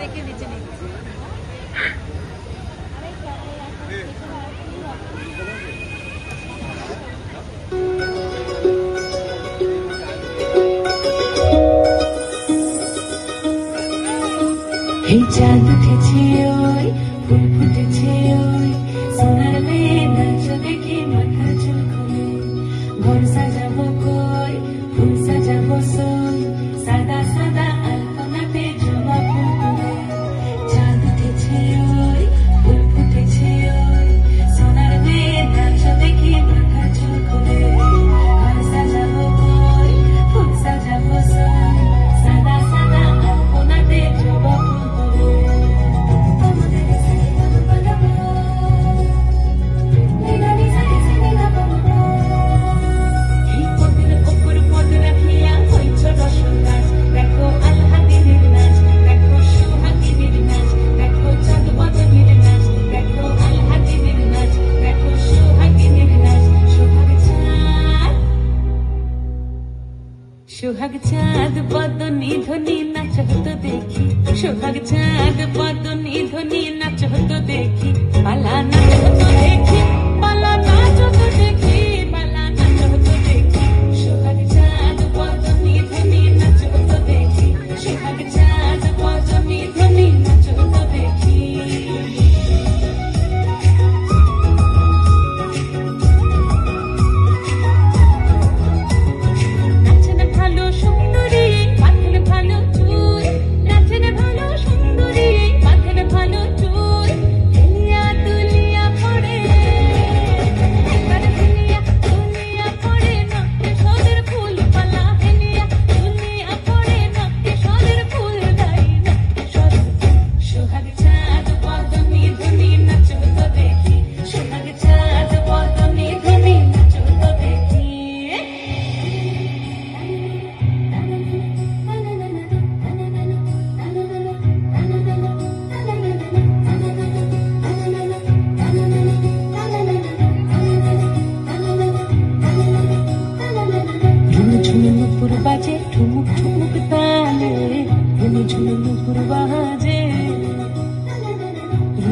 দেখে নিচে নিচ্ছি এই চাঁদ উঠেছে ওই ফুল ফুটেছে ওই সোনার মেয়ে নাচ দেখে সোহাগ চাঁদ পদ নিধনি নাচত দেখি। সোহাগ চাঁদ পদ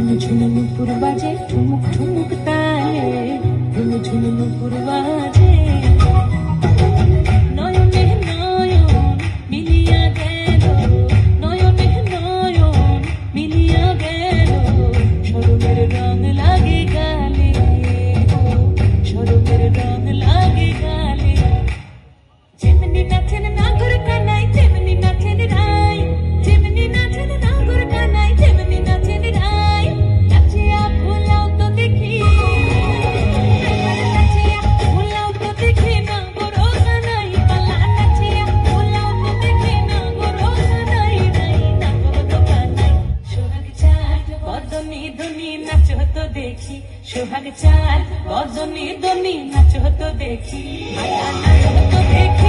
ঝুমু ঝুমু নুপুর বাজে ঠুমুক ঠুমুক তালে ঝুমু ঝুমু দেখি সোহাগ চার বদনে দনে নাচ হতো দেখি। মায়া নাচ হতো দেখি।